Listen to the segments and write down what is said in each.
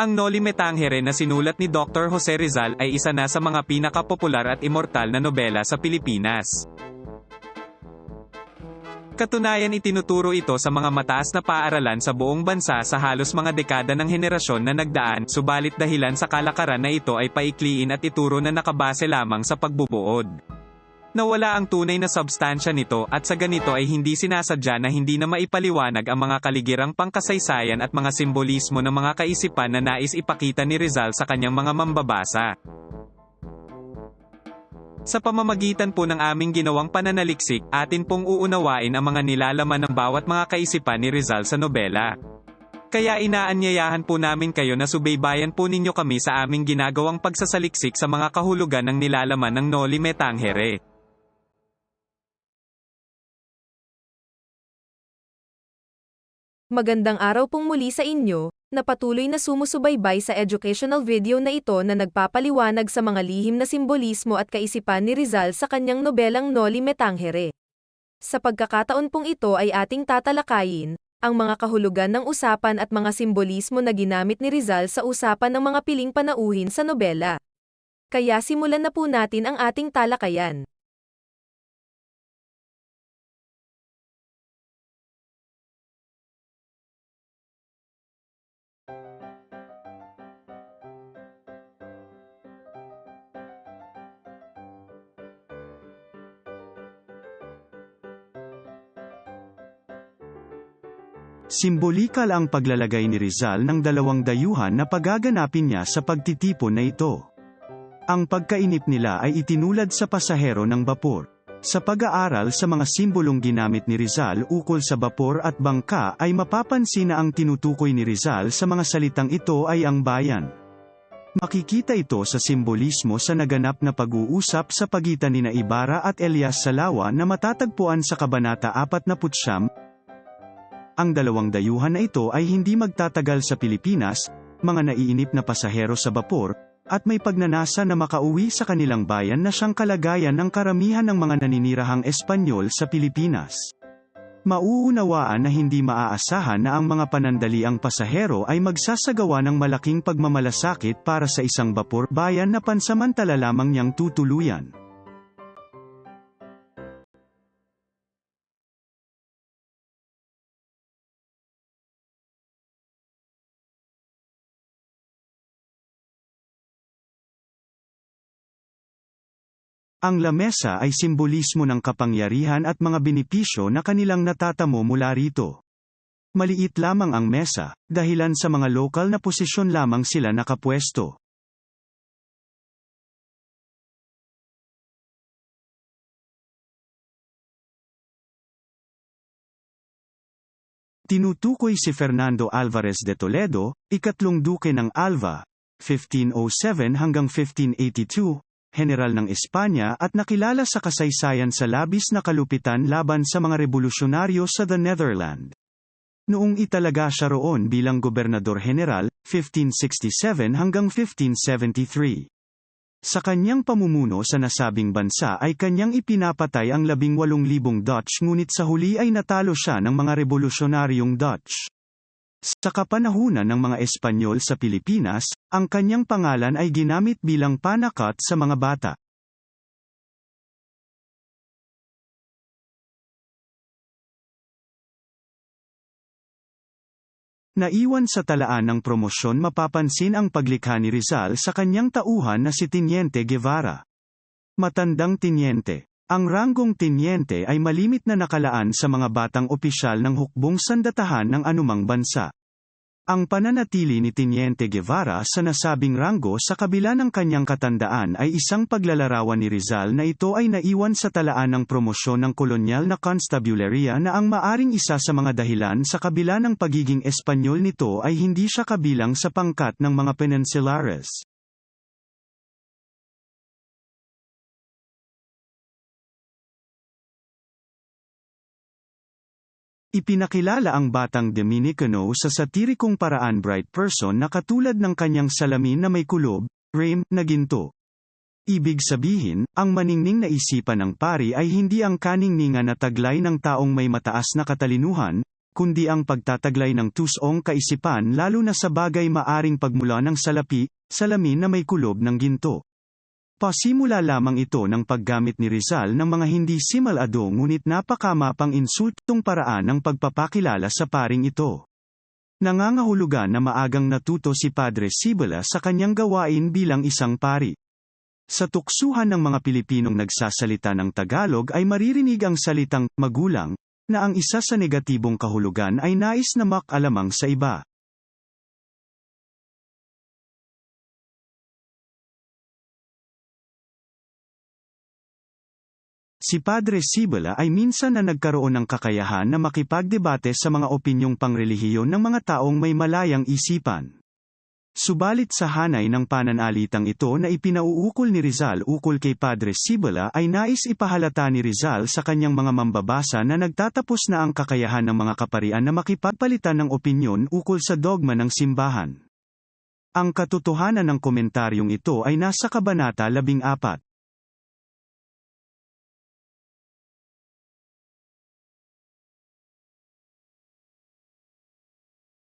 Ang Noli Me Tangere na sinulat ni Dr. Jose Rizal ay isa na sa mga pinakapopular at immortal na nobela sa Pilipinas. Katunayan itinuturo ito sa mga mataas na paaralan sa buong bansa sa halos mga dekada ng henerasyon na nagdaan, subalit dahilan sa kalakaran na ito ay paikliin at ituro na nakabase lamang sa pagbubuod. Nawala ang tunay na substansya nito at sa ganito ay hindi sinasadya na hindi na maipaliwanag ang mga kaligirang pangkasaysayan at mga simbolismo ng mga kaisipan na nais ipakita ni Rizal sa kanyang mga mambabasa. Sa pamamagitan po ng aming ginawang pananaliksik, atin pong uunawain ang mga nilalaman ng bawat mga kaisipan ni Rizal sa nobela. Kaya inaanyayahan po namin kayo na subaybayan po ninyo kami sa aming ginagawang pagsasaliksik sa mga kahulugan ng nilalaman ng Noli Me Magandang araw pong muli sa inyo, na patuloy na sumusubaybay sa educational video na ito na nagpapaliwanag sa mga lihim na simbolismo at kaisipan ni Rizal sa kanyang nobelang Noli Me Tangere. Sa pagkakataon pong ito ay ating tatalakayin, ang mga kahulugan ng usapan at mga simbolismo na ginamit ni Rizal sa usapan ng mga piling panauhin sa nobela. Kaya simulan na po natin ang ating talakayan. Simbolikal ang paglalagay ni Rizal ng dalawang dayuhan na pagaganapin niya sa pagtitipon na ito. Ang pagkainip nila ay itinulad sa pasahero ng bapor. Sa pag-aaral sa mga simbolong ginamit ni Rizal ukol sa bapor at bangka ay mapapansin na ang tinutukoy ni Rizal sa mga salitang ito ay ang bayan. Makikita ito sa simbolismo sa naganap na pag-uusap sa pagitan ni Ibarra at Elias Salawa na matatagpuan sa Kabanata 49, ang dalawang dayuhan na ito ay hindi magtatagal sa Pilipinas, mga naiinip na pasahero sa bapor, at may pagnanasa na makauwi sa kanilang bayan na siyang kalagayan ng karamihan ng mga naninirahang Espanyol sa Pilipinas. Mauunawaan na hindi maaasahan na ang mga panandaliang pasahero ay magsasagawa ng malaking pagmamalasakit para sa isang bapor bayan na pansamantala lamang niyang tutuluyan. Ang lamesa ay simbolismo ng kapangyarihan at mga benepisyo na kanilang natatamo mula rito. Maliit lamang ang mesa, dahilan sa mga lokal na posisyon lamang sila nakapwesto. Tinutukoy si Fernando Alvarez de Toledo, ikatlong duke ng Alva, 1507 hanggang 1582, general ng Espanya at nakilala sa kasaysayan sa labis na kalupitan laban sa mga revolusyonaryo sa the Netherlands. Noong italaga siya roon bilang gobernador general, 1567 hanggang 1573. Sa kanyang pamumuno sa nasabing bansa ay kanyang ipinapatay ang 18,000 Dutch ngunit sa huli ay natalo siya ng mga revolusyonaryong Dutch. Sa kapanahunan ng mga Espanyol sa Pilipinas, ang kanyang pangalan ay ginamit bilang panakat sa mga bata. Naiwan sa talaan ng promosyon mapapansin ang paglikha ni Rizal sa kanyang tauhan na si Tiniente Guevara. Matandang Tiniente. Ang ranggong Tiniente ay malimit na nakalaan sa mga batang opisyal ng hukbong sandatahan ng anumang bansa. Ang pananatili ni Tiniente Guevara sa nasabing ranggo sa kabila ng kanyang katandaan ay isang paglalarawan ni Rizal na ito ay naiwan sa talaan ng promosyon ng kolonyal na constabularia na ang maaring isa sa mga dahilan sa kabila ng pagiging Espanyol nito ay hindi siya kabilang sa pangkat ng mga peninsulares. Ipinakilala ang batang Dominicano sa satirikong paraan bright person na katulad ng kanyang salamin na may kulob, rim, na ginto. Ibig sabihin, ang maningning na isipan ng pari ay hindi ang kaningningan na taglay ng taong may mataas na katalinuhan, kundi ang pagtataglay ng tusong kaisipan lalo na sa bagay maaring pagmula ng salapi, salamin na may kulob ng ginto. Pasimula lamang ito ng paggamit ni Rizal ng mga hindi simalado ngunit napakamapang insultong paraan ng pagpapakilala sa paring ito. Nangangahulugan na maagang natuto si Padre Sibala sa kanyang gawain bilang isang pari. Sa tuksuhan ng mga Pilipinong nagsasalita ng Tagalog ay maririnig ang salitang magulang, na ang isa sa negatibong kahulugan ay nais na makalamang sa iba. Si Padre Sibala ay minsan na nagkaroon ng kakayahan na makipagdebate sa mga opinyong pangrelihiyon ng mga taong may malayang isipan. Subalit sa hanay ng pananalitang ito na ipinauukol ni Rizal ukol kay Padre Sibala ay nais ipahalata ni Rizal sa kanyang mga mambabasa na nagtatapos na ang kakayahan ng mga kaparian na makipagpalitan ng opinyon ukol sa dogma ng simbahan. Ang katotohanan ng komentaryong ito ay nasa Kabanata 14.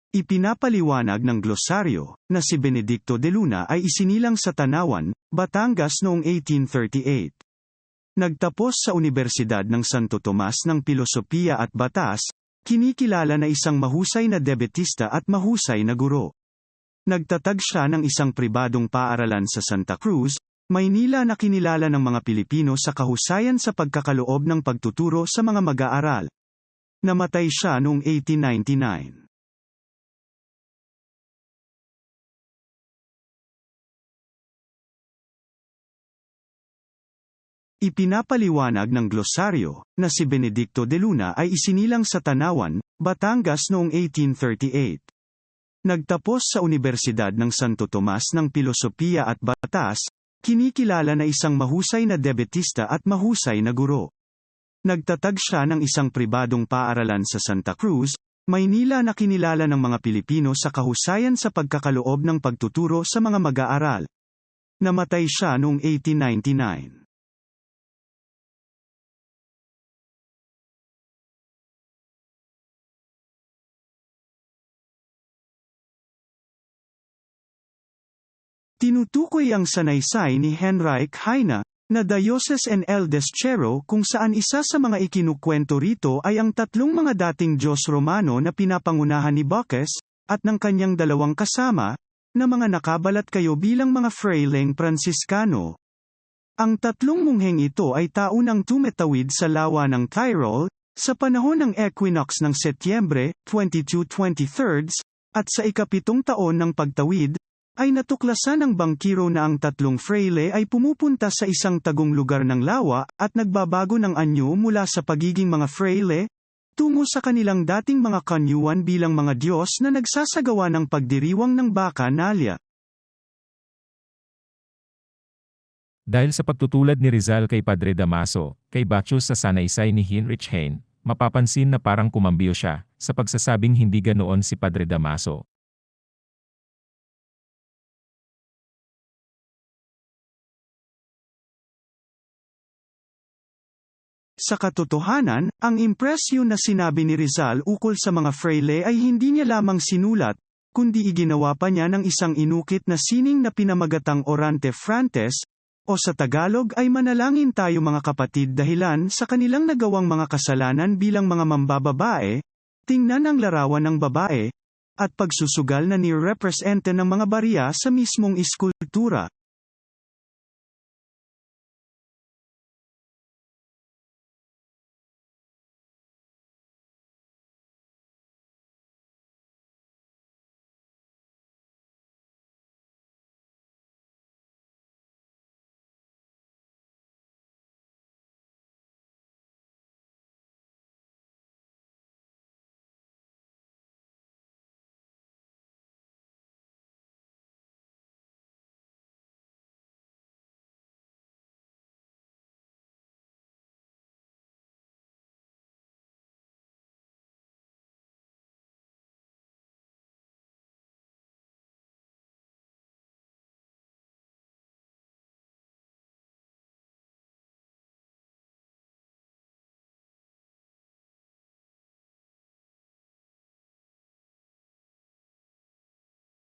Ipinapaliwanag ng glosaryo, na si Benedicto de Luna ay isinilang sa Tanawan, Batangas noong 1838. Nagtapos sa Universidad ng Santo Tomas ng Pilosopiya at Batas, kinikilala na isang mahusay na debetista at mahusay na guro. Nagtatag siya ng isang pribadong paaralan sa Santa Cruz, Maynila na kinilala ng mga Pilipino sa kahusayan sa pagkakaloob ng pagtuturo sa mga mag-aaral. Namatay siya noong 1899. Ipinapaliwanag ng glosaryo, na si Benedicto de Luna ay isinilang sa Tanawan, Batangas noong 1838. Nagtapos sa Universidad ng Santo Tomas ng Pilosopiya at Batas, kinikilala na isang mahusay na debetista at mahusay na guro. Nagtatag siya ng isang pribadong paaralan sa Santa Cruz, Maynila na kinilala ng mga Pilipino sa kahusayan sa pagkakaloob ng pagtuturo sa mga mag-aaral. Namatay siya noong 1899. Tinutukoy ang sanaysay ni Henrike Heine, na Diocese and Eldest Chero kung saan isa sa mga ikinukwento rito ay ang tatlong mga dating Diyos Romano na pinapangunahan ni Bacchus, at ng kanyang dalawang kasama, na mga nakabalat kayo bilang mga frailing Franciscano. Ang tatlong mungheng ito ay taunang tumetawid sa lawa ng Tyrol, sa panahon ng equinox ng Setyembre, 22-23, at sa ikapitong taon ng pagtawid, ay natuklasan ng bangkiro na ang tatlong fraile ay pumupunta sa isang tagong lugar ng lawa, at nagbabago ng anyo mula sa pagiging mga fraile, tungo sa kanilang dating mga kanyuan bilang mga Diyos na nagsasagawa ng pagdiriwang ng baka nalya. Dahil sa pagtutulad ni Rizal kay Padre Damaso, kay Bacchus sa sanaysay ni Heinrich Heine, mapapansin na parang kumambyo siya, sa pagsasabing hindi ganoon si Padre Damaso. Sa katotohanan, ang impresyon na sinabi ni Rizal ukol sa mga fraile ay hindi niya lamang sinulat, kundi iginawa pa niya ng isang inukit na sining na pinamagatang Orante Frantes, o sa Tagalog ay manalangin tayo mga kapatid dahilan sa kanilang nagawang mga kasalanan bilang mga mambababae, tingnan ang larawan ng babae, at pagsusugal na ni-represente ng mga barya sa mismong iskultura.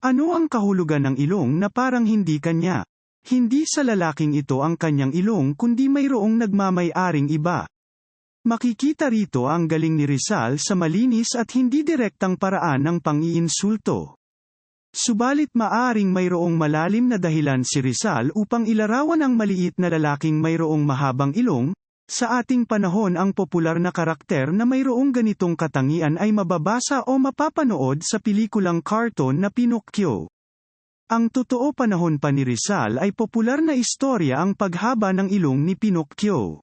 Ano ang kahulugan ng ilong na parang hindi kanya? Hindi sa lalaking ito ang kanyang ilong kundi mayroong nagmamay-aring iba. Makikita rito ang galing ni Rizal sa malinis at hindi direktang paraan ng pang-iinsulto. Subalit maaring mayroong malalim na dahilan si Rizal upang ilarawan ang maliit na lalaking mayroong mahabang ilong, sa ating panahon ang popular na karakter na mayroong ganitong katangian ay mababasa o mapapanood sa pelikulang cartoon na Pinocchio. Ang totoo panahon pa ni Rizal ay popular na istorya ang paghaba ng ilong ni Pinocchio.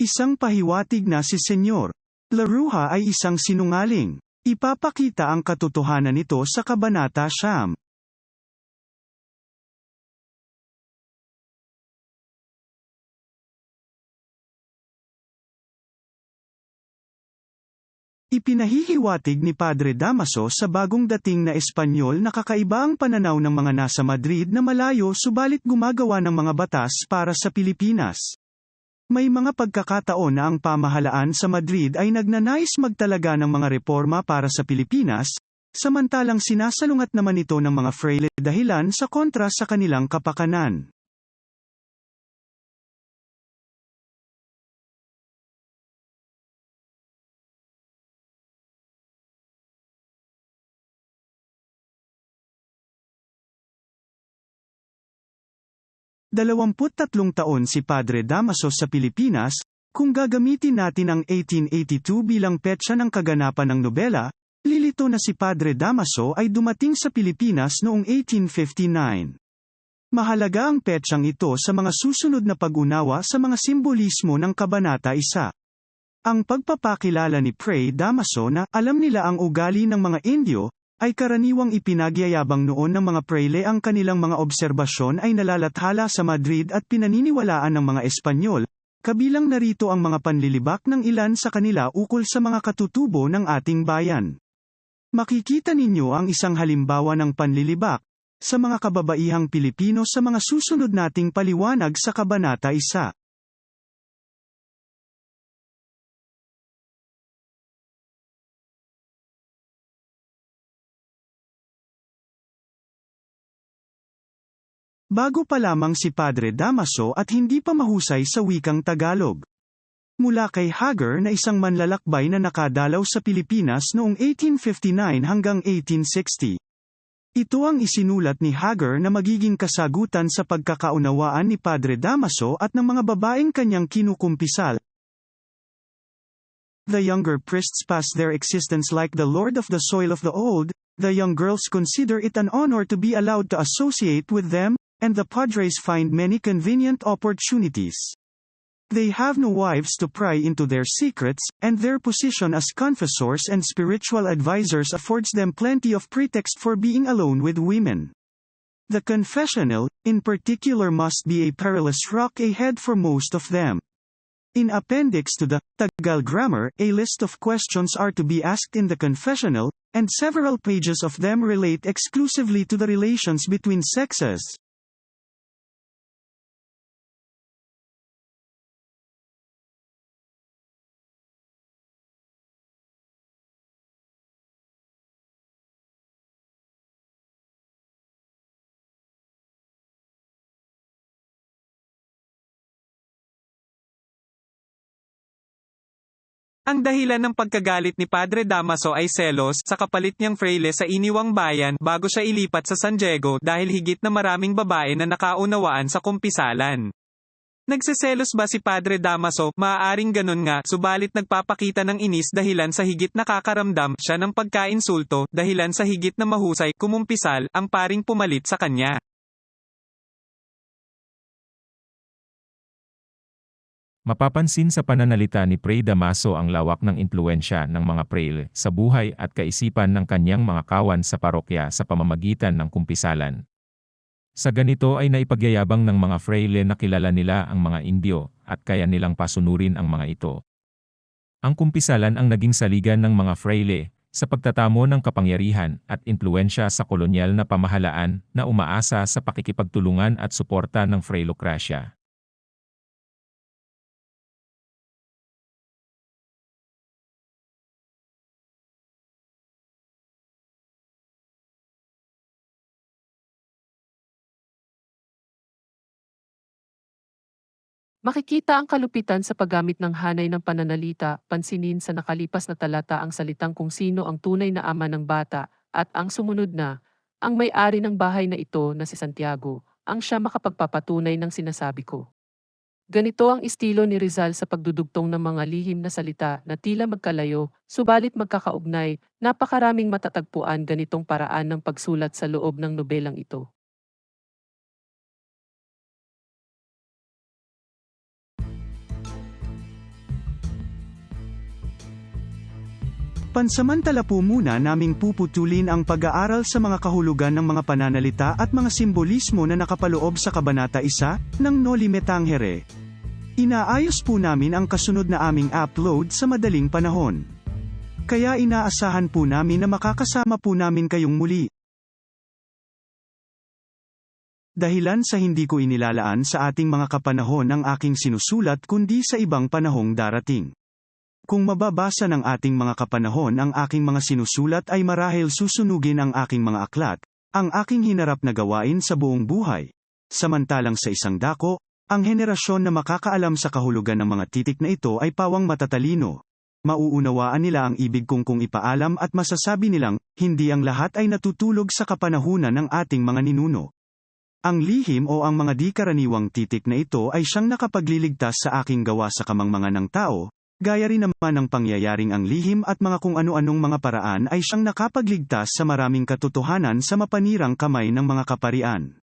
Isang pahiwatig na si Senyor Laruha ay isang sinungaling. Ipapakita ang katotohanan nito sa Kabanata Siyam. Ipinahihiwatig ni Padre Damaso sa bagong dating na Espanyol na kakaiba ang pananaw ng mga nasa Madrid na malayo subalit gumagawa ng mga batas para sa Pilipinas. May mga pagkakataon na ang pamahalaan sa Madrid ay nagnanais magtalaga ng mga reforma para sa Pilipinas, samantalang sinasalungat naman ito ng mga fraile dahilan sa kontra sa kanilang kapakanan. Dalawamput-tatlong taon si Padre Damaso sa Pilipinas, kung gagamitin natin ang 1882 bilang petsa ng kaganapan ng nobela, lilito na si Padre Damaso ay dumating sa Pilipinas noong 1859. Mahalaga ang petsang ito sa mga susunod na pag-unawa sa mga simbolismo ng Kabanata 1. Ang pagpapakilala ni Prey Damaso na alam nila ang ugali ng mga Indio, ay karaniwang ipinagyayabang noon ng mga preyle ang kanilang mga obserbasyon ay nalalathala sa Madrid at pinaniniwalaan ng mga Espanyol, kabilang narito ang mga panlilibak ng ilan sa kanila ukol sa mga katutubo ng ating bayan. Makikita ninyo ang isang halimbawa ng panlilibak, sa mga kababaihang Pilipino sa mga susunod nating paliwanag sa Kabanata 1. Bago pa lamang si Padre Damaso at hindi pa mahusay sa wikang Tagalog. Mula kay Hager na isang manlalakbay na nakadalaw sa Pilipinas noong 1859 hanggang 1860. Ito ang isinulat ni Hager na magiging kasagutan sa pagkakaunawaan ni Padre Damaso at ng mga babaeng kanyang kinukumpisal. The younger priests pass their existence like the lord of the soil of the old, the young girls consider it an honor to be allowed to associate with them, and the padres find many convenient opportunities. They have no wives to pry into their secrets, and their position as confessors and spiritual advisors affords them plenty of pretext for being alone with women. The confessional, in particular must be a perilous rock ahead for most of them. In appendix to the Tagal grammar, a list of questions are to be asked in the confessional, and several pages of them relate exclusively to the relations between sexes. Ang dahilan ng pagkagalit ni Padre Damaso ay selos sa kapalit niyang fraile sa iniwang bayan bago siya ilipat sa San Diego dahil higit na maraming babae na nakaunawaan sa kumpisalan. Nagseselos ba si Padre Damaso? Maaaring ganun nga, subalit nagpapakita ng inis dahilan sa higit nakakaramdam siya ng pagkainsulto, dahilan sa higit na mahusay, kumumpisal, ang paring pumalit sa kanya. Mapapansin sa pananalita ni Prey Damaso ang lawak ng impluensya ng mga Preyle sa buhay at kaisipan ng kanyang mga kawan sa parokya sa pamamagitan ng kumpisalan. Sa ganito ay naipagyayabang ng mga Fraile na kilala nila ang mga Indio at kaya nilang pasunurin ang mga ito. Ang kumpisalan ang naging saligan ng mga Fraile sa pagtatamo ng kapangyarihan at impluensya sa kolonyal na pamahalaan na umaasa sa pakikipagtulungan at suporta ng Frailocracia. Makikita ang kalupitan sa paggamit ng hanay ng pananalita, pansinin sa nakalipas na talata ang salitang kung sino ang tunay na ama ng bata, at ang sumunod na, ang may-ari ng bahay na ito na si Santiago, ang siya makapagpapatunay ng sinasabi ko. Ganito ang estilo ni Rizal sa pagdudugtong ng mga lihim na salita na tila magkalayo, subalit magkakaugnay, napakaraming matatagpuan ganitong paraan ng pagsulat sa loob ng nobelang ito. Pansamantala po muna naming puputulin ang pag-aaral sa mga kahulugan ng mga pananalita at mga simbolismo na nakapaloob sa Kabanata 1 ng Noli Me Tangere. Inaayos po namin ang kasunod na aming upload sa madaling panahon. Kaya inaasahan po namin na makakasama po namin kayong muli. Dahilan sa hindi ko inilalaan sa ating mga kapanahon ang aking sinusulat kundi sa ibang panahong darating. Kung mababasa ng ating mga kapanahon ang aking mga sinusulat ay marahil susunugin ang aking mga aklat, ang aking hinarap na gawain sa buong buhay. Samantalang sa isang dako, ang henerasyon na makakaalam sa kahulugan ng mga titik na ito ay pawang matatalino. Mauunawaan nila ang ibig kong kung ipaalam at masasabi nilang, hindi ang lahat ay natutulog sa kapanahunan ng ating mga ninuno. Ang lihim o ang mga di karaniwang titik na ito ay siyang nakapagliligtas sa aking gawa sa kamangmangan ng tao, Gaya rin naman ng pangyayaring ang lihim at mga kung ano-anong mga paraan ay siyang nakapagligtas sa maraming katotohanan sa mapanirang kamay ng mga kaparian.